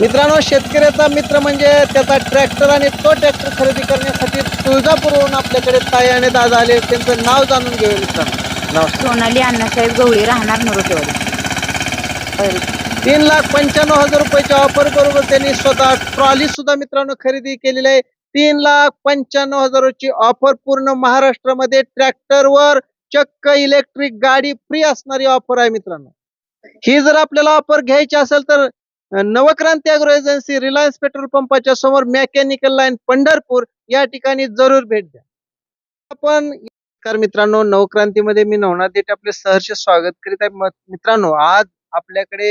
मित्रांनो शेतकऱ्याचा मित्र म्हणजे त्याचा ट्रॅक्टर आणि तो ट्रॅक्टर खरेदी करण्यासाठी तुळजापूरहून आपल्याकडे ताई आणि दादा आले. त्यांचं नाव जाणून घेऊया मित्रांनो. सोनाली अण्णासाहेब गवळी राहणार नरोटेवाडी. तीन लाख पंच्याण्णव हजार रुपयाच्या ऑफर बरोबर त्यांनी स्वतः ट्रॉली सुद्धा मित्रांनो खरेदी केलेली आहे. तीन लाख पंच्याण्णव हजाराची ऑफर पूर्ण महाराष्ट्रामध्ये ट्रॅक्टरवर चक्क इलेक्ट्रिक गाडी फ्री असणारी ऑफर आहे मित्रांनो. ही जर आपल्याला ऑफर घ्यायची असेल तर Navkranti agro agency Reliance petrol पंपाच्या समोर मेकॅनिकल लाईन पंढरपूर या ठिकाणी जरूर भेट द्या. आपण नमस्कार मित्रांनो नवक्रांतीमध्ये मी नवनाथ देठे आपले सहर्ष स्वागत करीत आहे. मित्रांनो आज आपल्याकडे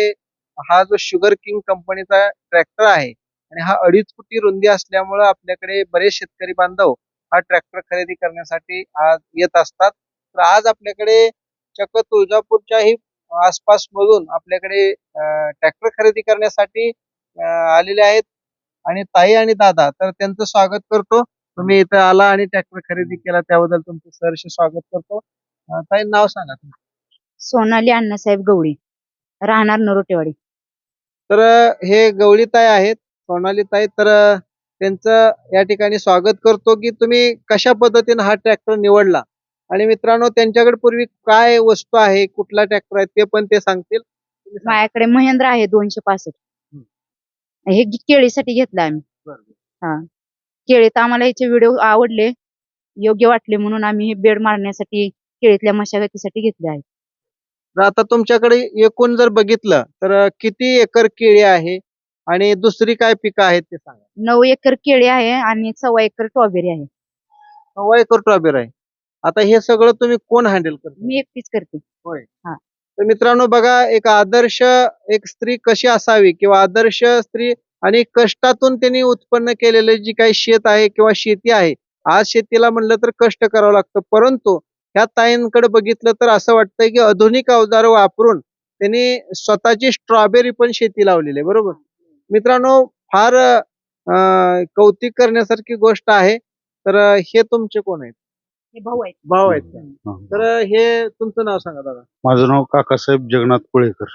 हा जो शुगर किंग कंपनीचा ट्रॅक्टर आहे आणि हा अडीच फुटी रुंदी असल्यामुळं आपल्याकडे बरेच शेतकरी बांधव हा ट्रॅक्टर खरेदी करण्यासाठी आज येत असतात. तर आज आपल्याकडे चक्क तुळजापूरच्याही आसपास मधून आपल्याकडे ट्रॅक्टर खरेदी करण्यासाठी आलेले आहेत. आणि ताई आणि दादा तर त्यांचं स्वागत करतो. तुम्ही इथं आला आणि ट्रॅक्टर खरेदी केला त्याबद्दल तुमचं सहर्ष स्वागत करतो. अं, ताई नाव सांगा सोनाली अण्णासाहेब गवळी राहणार नरोटेवाडी. तर अं, हे गवळी ताई आहेत सोनाली ताई तर अं, त्यांचं या ठिकाणी स्वागत करतो की तुम्ही कशा पद्धतीने हा ट्रॅक्टर निवडला? आणि मित्रांनो त्यांच्याकडे पूर्वी काय वस्तू आहे कुठला ट्रॅक्टर आहे ते पण ते सांगतील. तुम्ही सांगा. माझ्याकडे महेंद्र आहे दोनशे पासष्ट. हे गी- केळीसाठी घेतलं आम्ही. बरं. केळी तर आम्हाला याचे व्हिडिओ आवडले योग्य वाटले म्हणून आम्ही हे बेड मारण्यासाठी केळीतल्या मशागतीसाठी घेतले आहे तर आता तुमच्याकडे एकूण जर बघितलं तर किती एकर केळी आहे आणि दुसरी काय पिकं आहेत ते सांगा. नऊ एकर केळी आहे आणि सव्वा एकर स्ट्रॉबेरी आहे. नऊ एकर ट्रॉबेर आहे. आता हे सगळं तुम्ही कोण हँडल करतो? मी एकटीच करते. तर मित्रांनो बघा एक आदर्श एक स्त्री कशी असावी किंवा आदर्श स्त्री आणि कष्टातून त्यांनी उत्पन्न केलेले जी काही शेत आहे किंवा शेती आहे आज शेतीला म्हणलं तर कष्ट करावं लागतं. परंतु ह्या ताईंकडे बघितलं तर असं वाटतंय की आधुनिक अवजार वापरून त्यांनी स्वतःची स्ट्रॉबेरी पण शेती लावलेली आहे. बरोबर? मित्रांनो फार कौतिक करण्यासारखी गोष्ट आहे. तर हे तुमचे कोण आहेत? हे भाऊ आहेत. भाऊ आहेत का? तर हे तुमचं नाव सांगा दादा. माझं नाव काकासाहेब जगन्नाथ कोळेकर.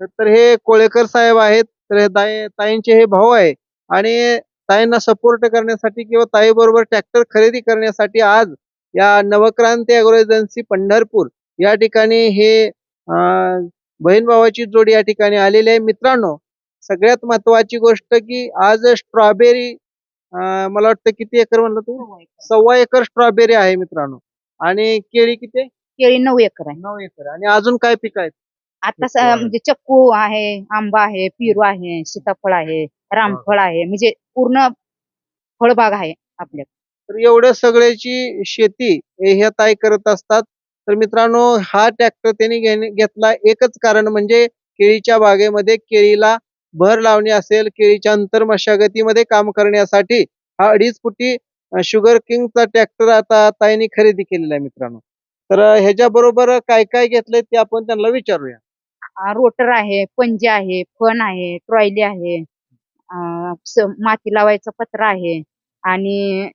तर हे कोळेकर साहेब आहेत. तर हे ताई ताईंचे हे भाऊ आहे. आणि ताईंना सपोर्ट करण्यासाठी किंवा ताई बरोबर ट्रॅक्टर खरेदी करण्यासाठी आज या नवक्रांती अॅग्रो एजन्सी पंढरपूर या ठिकाणी हे बहीण भावाची जोडी या ठिकाणी आलेली आहे. मित्रांनो सगळ्यात महत्वाची गोष्ट की आज स्ट्रॉबेरी मला वाटतं किती एकर म्हणलं तू? सव्वा एकर. स्ट्रॉबेरी आहे मित्रांनो. आणि केळी किती? केळी नऊ एकर आहे. नऊ एकर. आणि अजून काय पिक आहेत? आता. म्हणजे चक्कू आहे आंबा आहे पेरू आहे सीताफळ आहे रामफळ आहे म्हणजे पूर्ण फळबाग आहे आपल्या तर एवढ्या सगळ्याची शेती हे ह्या ताई करत असतात. तर मित्रांनो हा ट्रॅक्टर त्यांनी घेतला एकच कारण म्हणजे केळीच्या बागेमध्ये केळीला भर लावणे असेल केळीच्या अंतर मशागतीमध्ये काम करण्यासाठी हा अडीच फुटी शुगर किंगचा ट्रॅक्टर आता ताईंनी खरेदी केलेला आहे मित्रांनो. तर ह्याच्या बरोबर काय काय घेतलंय ते आपण त्यांना विचारूया. रोटर आहे पंजे आहे फण आहे ट्रॉयली आहे माती लावायचं पत्र आहे आणि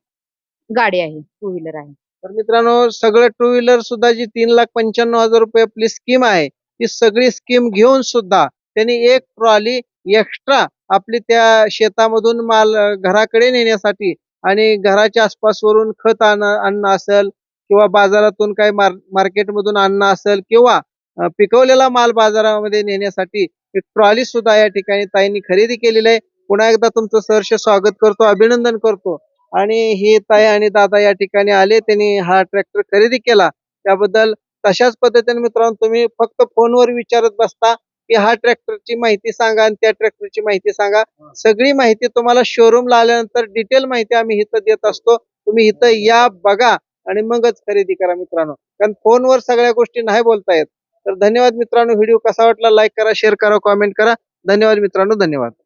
गाडी आहे टू व्हीलर आहे. तर मित्रांनो सगळं टू व्हीलर सुद्धा जी तीन लाख पंच्याण्णव हजार रुपये आपली स्कीम आहे ती सगळी स्कीम घेऊन सुद्धा त्यांनी एक ट्रॉली एक्स्ट्रा आपली त्या शेतामधून माल घराकडे नेण्यासाठी आणि घराच्या आसपासवरून खत आणणं असेल किंवा बाजारातून काही मार्केटमधून आणणं असेल किंवा पिकवलेला माल बाजारामध्ये नेण्यासाठी एक ट्रॉली सुद्धा या ठिकाणी ताईंनी खरेदी केलेली आहे. पुन्हा एकदा तुमचं सहर्ष स्वागत करतो अभिनंदन करतो. आणि ही ताई आणि दादा या ठिकाणी आले त्यांनी हा ट्रॅक्टर खरेदी केला. त्याबद्दल तशाच पद्धतीने मित्रांनो तुम्ही फक्त फोनवर विचारत बसता की हा ट्रॅक्टरची माहिती सांगा आणि त्या ट्रॅक्टरची माहिती सांगा. सगळी माहिती तुम्हाला शोरूमला आल्यानंतर डिटेल माहिती आम्ही इथं देत असतो. तुम्ही इथं या बघा आणि मगच खरेदी करा मित्रांनो. कारण फोनवर सगळ्या गोष्टी नाही बोलता येत. तर धन्यवाद मित्रांनो. व्हिडिओ कसा वाटला? लाईक करा शेअर करा कॉमेंट करा. धन्यवाद मित्रांनो. धन्यवाद.